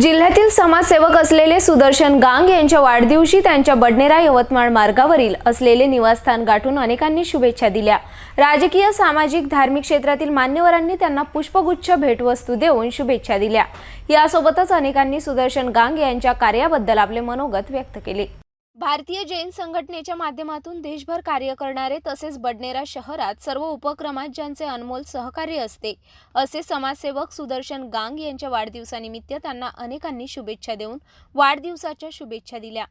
जिल्ह्यातील समाजसेवक असलेले सुदर्शन गांग यांच्या वाढदिवशी त्यांच्या बडनेरा यवतमाळ मार्गावरील असलेले निवासस्थान गाठून अनेकांनी शुभेच्छा दिल्या. राजकीय सामाजिक धार्मिक क्षेत्रातील मान्यवरांनी त्यांना पुष्पगुच्छ भेटवस्तू देऊन शुभेच्छा दिल्या. यासोबतच अनेकांनी सुदर्शन गांग यांच्या कार्याबद्दल आपले मनोगत व्यक्त केले. भारतीय जैन संघटनेच्या माध्यमातून देशभर कार्य करणारे तसेच बडनेरा शहरात सर्व उपक्रमात ज्यांचे अनमोल सहकार्य असते असे समाजसेवक सुदर्शन गांग यांच्या वाढदिवसानिमित्त त्यांना अनेकांनी शुभेच्छा देऊन वाढदिवसाच्या शुभेच्छा दिल्या.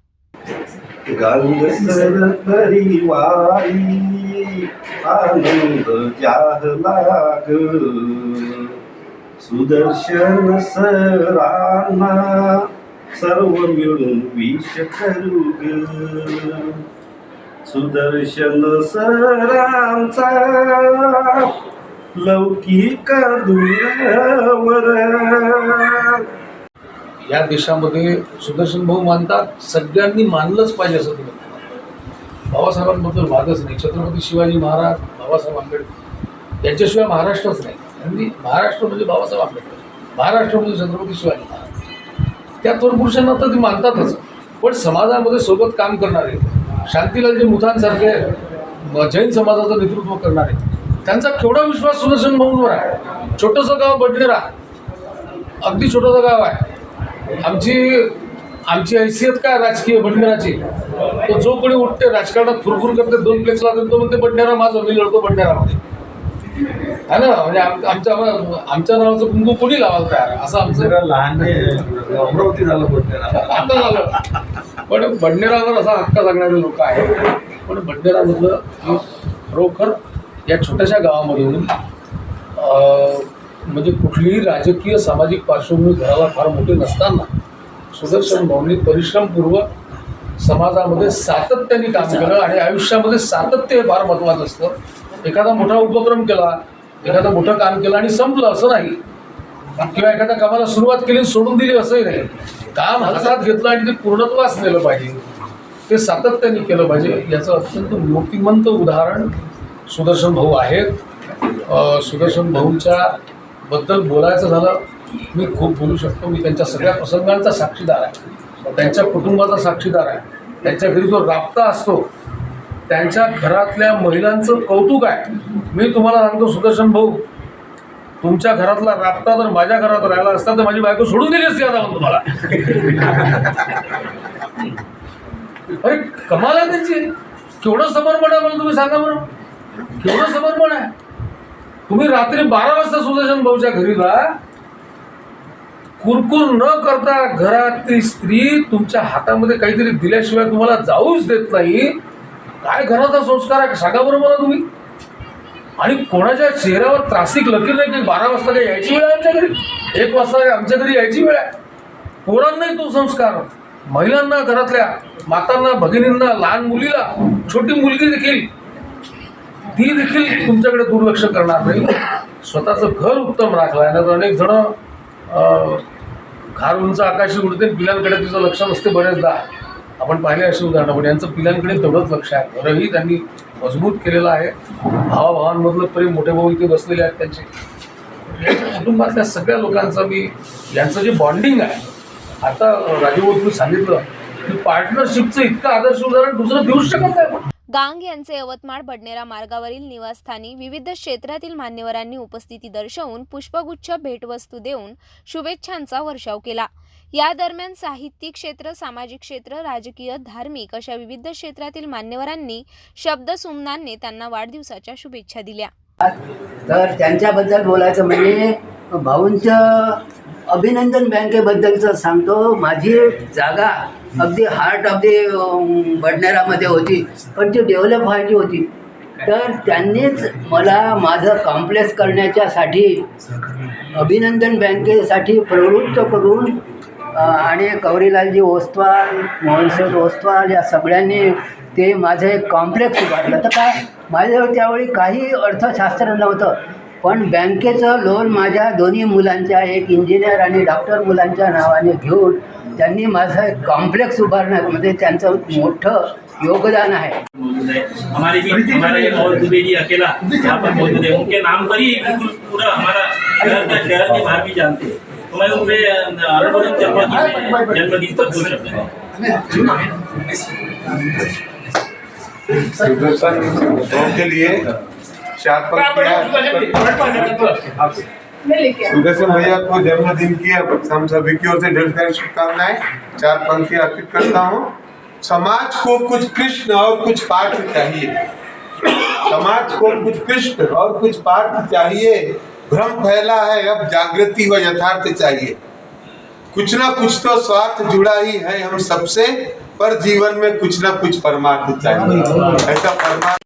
सुदर्शन सरांना सर्व मिळून विष करू सुदर्शन सरांचा लौकिक दुरावर या देशामध्ये सुदर्शन भाऊ मानतात सगळ्यांनी मानलंच पाहिजे असं तुम्ही बाबासाहेबांबद्दल वादच नाही. छत्रपती शिवाजी महाराज बाबासाहेब आंबेडकर. यांच्याशिवाय महाराष्ट्रच नाही. आणि महाराष्ट्र म्हणजे बाबासाहेब आंबेडकर. महाराष्ट्र म्हणजे छत्रपती शिवाजी महाराज. त्या थोर पुरुषांना तर ते मानतातच. पण समाजामध्ये सोबत काम करणारे शांतीलालजी मुथांसारखे जैन समाजाचं नेतृत्व करणारे त्यांचा केवढा विश्वास सुदर्शन भाऊंवर आहे. छोटंसं गाव बडनेरा अगदी छोटंसं गाव आहे. आमची आमची हैसियत काय राजकीय बडनेराची? तो जो कोणी उठते राजकारणात फुरफुर करते दोन प्लेक्सला तो म्हणते बडनेरा माझं मी लढतो बडनेरामध्ये. है ना? म्हणजे आम- आमच्या आमच्या नावाचं कुंकू कोणी लावायला तयार? असं आमचं. लहान अमरावती झालं बोलते आता झालं. पण बंडनेरावर असा हक्क सांगणारे लोक आहेत. पण बंडनेरामधलं हे खरोखर या छोट्याशा गावामधून अं, म्हणजे कुठलीही राजकीय सामाजिक पार्श्वभूमी घराला फार मोठी नसताना सुदर्शन भाऊंनी परिश्रमपूर्वक समाजामध्ये सातत्याने काम केलं आणि आयुष्यामध्ये सातत्य हे फार महत्त्वाचं असतं. एखादा मोठा उपक्रम केला एखादं मोठं काम केलं आणि संपलं असं नाही. किंवा एखाद्या कामाला सुरुवात केली सोडून दिली असंही नाही. काम हातात घेतलं आणि ते पूर्णत्वास नेलं पाहिजे. ते सातत्याने केलं पाहिजे. याचं अत्यंत मूर्तिमंत उदाहरण सुदर्शन भाऊ आहेत. सुदर्शन भाऊंच्या बद्दल बोलायचं झालं मी खूप बोलू शकतो. मी त्यांच्या सगळ्या प्रसंगांचा साक्षीदार आहे. त्यांच्या कुटुंबाचा साक्षीदार आहे. त्यांच्या घरी जो राबता असतो त्यांच्या घरातल्या महिलांचं कौतुक आहे. मी तुम्हाला सांगतो सुदर्शन भाऊ तुमच्या घरातला राबता जर माझ्या घरात राहिला असता तर माझी बायको सोडून दिली असती आता तुम्हाला. अरे कमाल आहे त्यांची. केवढं समर्पण आहे मला तुम्ही सांगा बरं. केवढं समर्पण आहे. तुम्ही रात्री बारा वाजता सुदर्शन भाऊच्या घरीला कुरकुर न करता घरातली स्त्री तुमच्या हातामध्ये काहीतरी दिल्याशिवाय तुम्हाला जाऊच देत नाही. काय घराचा संस्कार आहे? सांगा बरं मला तुम्ही. आणि कोणाच्या चेहऱ्यावर त्रासिक लकीर नाही की बारा वाजता काही यायची वेळ आहे आमच्या घरी? एक वाजता आमच्या घरी यायची वेळ आहे. पोरांनाही तो संस्कार. महिलांना घरातल्या मातांना भगिनींना लहान मुलीला छोटी मुलगी देखील ती देखील तुमच्याकडे दुर्लक्ष करणार नाही. स्वतःचं घर उत्तम राखलं आहे ना अनेक जण घार उंच आकाशी उडते पिलांकडे तिचं लक्ष नसते बरेचदा. आपण पाहिले असे उदाहरणं पण यांचं पिलांकडे तेवढंच लक्ष आहे. घरही त्यांनी मजबूत केलेलं आहे. भावाभावांमधलं प्रेम मोठे भाऊ इथे बसलेले आहेत त्यांचे. कुटुंबातल्या सगळ्या लोकांचं मी यांचं जे बॉन्डिंग आहे आता राजीव तुम्ही सांगितलं की पार्टनरशिपचं इतकं आदर्श उदाहरण दुसरं देऊ शकत नाही आपण. गांग यांचे यवतमाळ बडनेरा मार्गावरील निवासस्थानी विविध क्षेत्रातील मान्यवरांनी उपस्थिती दर्शवून पुष्पगुच्छ भेटवस्तू देऊन शुभेच्छांचा वर्षाव केला. या दरम्यान साहित्यिक क्षेत्र सामाजिक क्षेत्र राजकीय धार्मिक अशा विविध क्षेत्रातील मान्यवरांनी शब्दसुमनांनी त्यांना वाढदिवसाच्या शुभेच्छा दिल्या. तर त्यांच्याबद्दल बोलायचं म्हणजे भाऊंचं अभिनंदन बँकेबद्दलचं सांगतो. माझी जागा अगदी हार्ट ऑफ दी बडनेरामध्ये होती पण ती डेव्हलप व्हायची होती. तर त्यांनीच मला माझं कॉम्प्लेक्स करण्याच्यासाठी अभिनंदन बँकेसाठी प्रवृत्त करून आणि गौरीलालजी ओस्तवाल मोहनसर ओस्तवाल या सगळ्यांनी ते माझं एक कॉम्प्लेक्स उभारलं. तर काय माझ्याजवळ त्यावेळी काही अर्थशास्त्र नव्हतं पण बँकेचं लोन माझ्या दोन्ही मुलांच्या एक इंजिनियर आणि डॉक्टर मुलांच्या नावाने घेऊन त्यांनी माझं एक कॉम्प्लेक्स उभारण्यामध्ये म्हणजे त्यांचं मोठं योगदान आहे. है हमारे भी हमारे और दुबे जी अकेला। यहाँ पर मौजूद है उनके नाम पर ही पूरा हमारा शहर शहर के बाहर भी जानते हैं। हुमायूं पे हरभजन जन्मदिन में जन्मदिन पर दो शब्द हैं सुदर्शन दो के लिए चार पंक्तियाँ। सुदर्शन भैया को जन्मदिन की हम सभी की ओर से ढेर सारी शुभकामनाएँ। चार पंक्तियाँ अर्पित करता हूँ। समाज को कुछ कृष्ण और कुछ पाठ चाहिए। समाज को कुछ कृष्ण और कुछ पाठ चाहिए। भ्रम फैला है अब जागृति व यथार्थ चाहिए। कुछ ना कुछ तो स्वार्थ जुड़ा ही है हम सबसे पर जीवन में कुछ ना कुछ परमार्थ चाहिए। ऐसा परमार्थ